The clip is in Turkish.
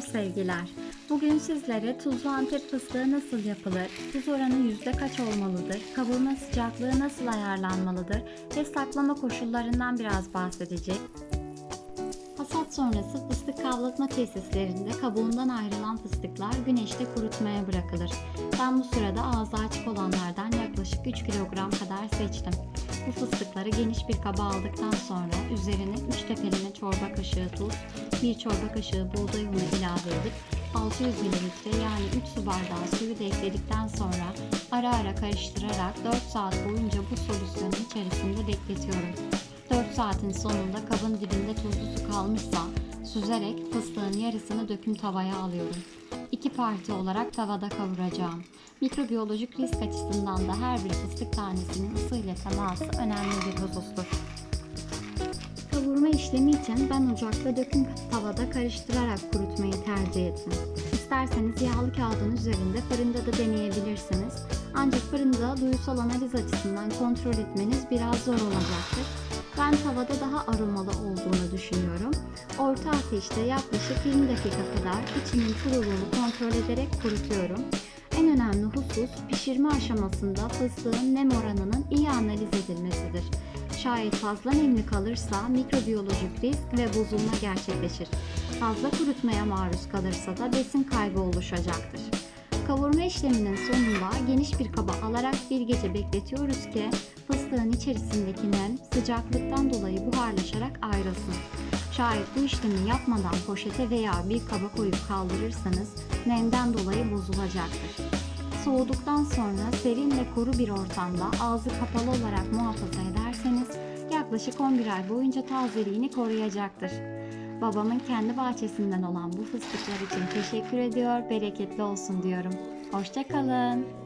sevgiler. Bugün sizlere tuzlu antep fıstığı nasıl yapılır, tuz oranı yüzde kaç olmalıdır, kavurma sıcaklığı nasıl ayarlanmalıdır ve saklama koşullarından biraz bahsedecek. Hasat sonrası fıstık kavlatma tesislerinde kabuğundan ayrılan fıstıklar güneşte kurutmaya bırakılır. Ben bu sırada ağzı açık olanlardan yaklaşık 3 kilogram kadar seçtim. Bu fıstıkları geniş bir kaba aldıktan sonra üzerine 3 tepeleme çorba kaşığı tuz, 1 çorba kaşığı buğday unu ilave edip 600 ml yani 3 su bardağı suyu da ekledikten sonra ara ara karıştırarak 4 saat boyunca bu solüsyonun içerisinde bekletiyorum. 4 saatin sonunda kabın dibinde tuzlu su kalmışsa süzerek fıstığın yarısını döküm tavaya alıyorum. İki parti olarak tavada kavuracağım. Mikrobiyolojik risk açısından da her bir fıstık tanesinin ısıyla teması önemli bir husustur. Kavurma işlemi için ben ocakta döküm tavada karıştırarak kurutmayı tercih ettim. İsterseniz yağlı kağıdın üzerinde fırında da deneyebilirsiniz. Ancak fırında duyusal analiz açısından kontrol etmeniz biraz zor olacaktır. Ben tavada daha aromalı olduğunu düşünüyorum. Orta ateşte yaklaşık 20 dakika kadar içinin kuruluğunu kontrol ederek kurutuyorum. En önemli husus pişirme aşamasında fıstığın nem oranının iyi analiz edilmesidir. Şayet fazla nemli kalırsa mikrobiyolojik risk ve bozulma gerçekleşir. Fazla kurutmaya maruz kalırsa da besin kaybı oluşacaktır. Kavurma işleminin sonunda geniş bir kaba alarak bir gece bekletiyoruz ki fıstığın içerisindeki nem sıcaklıktan dolayı buharlaşarak ayrılsın. Şayet bu işlemi yapmadan poşete veya bir kaba koyup kaldırırsanız nemden dolayı bozulacaktır. Soğuduktan sonra serin ve kuru bir ortamda ağzı kapalı olarak muhafaza ederseniz yaklaşık 11 ay boyunca tazeliğini koruyacaktır. Babamın kendi bahçesinden olan bu fıstıklar için teşekkür ediyor, bereketli olsun diyorum. Hoşçakalın.